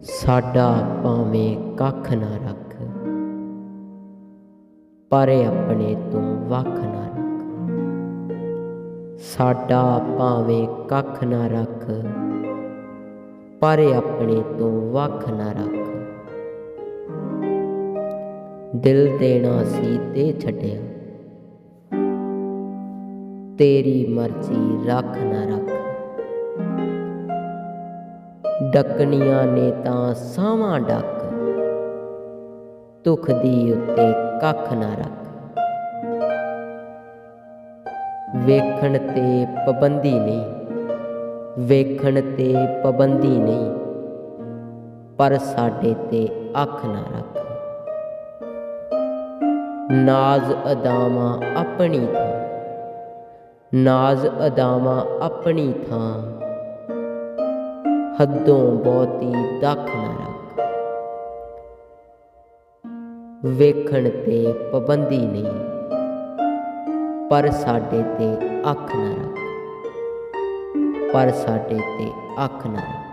ਸਾਡਾ ਭਾਵੇਂ ਕੱਖ ਨਾ ਰੱਖ, ਪਰ ਆਪਣੇ ਤੋਂ ਵੱਖ ਨਾ ਰੱਖ। ਸਾਡਾ ਭਾਵੇਂ ਕੱਖ ਨਾ ਰੱਖ, ਪਰ ਆਪਣੇ ਤੋਂ ਵੱਖ ਨਾ ਰੱਖ। ਦਿਲ ਦੇਣਾ ਸੀ ਤੇ ਛੱਡਿਆ, ਤੇਰੀ ਮਰਜ਼ੀ ਰੱਖ ਨਾ ਰੱਖ। ਡੱਕਣੀਆਂ ਨੇ ਤਾਂ ਸਾਵਾਂ ਡੱਕ। ਤੁਖ ਦੀ ਉੱਤੇ ਕੱਖ ਨਾ ਰੱਖ। ਵੇਖਣ ਤੇ ਪਾਬੰਦੀ ਨਹੀਂ। ਵੇਖਣ ਤੇ ਪਾਬੰਦੀ ਨਹੀਂ। ਪਰ ਸਾਡੇ ਤੇ ਅੱਖ ਨਾ ਰੱਖ। ਨਾਜ਼ ਅਦਾਵਾਂ ਆਪਣੀ ਥਾਂ। ਨਾਜ਼ ਅਦਾਵਾਂ ਆਪਣੀ ਥਾਂ। ਹੱਦੋਂ ਬਹੁਤੀ ਦੱਖ ਨਾ ਰੱਖ। ਵੇਖਣ ਤੇ ਪਾਬੰਦੀ ਨਹੀਂ, ਪਰ ਸਾਡੇ ਤੇ ਅੱਖ ਨਾ ਰੱਖ। ਪਰ ਸਾਡੇ ਤੇ ਅੱਖ ਨਾ ਰੱਖ।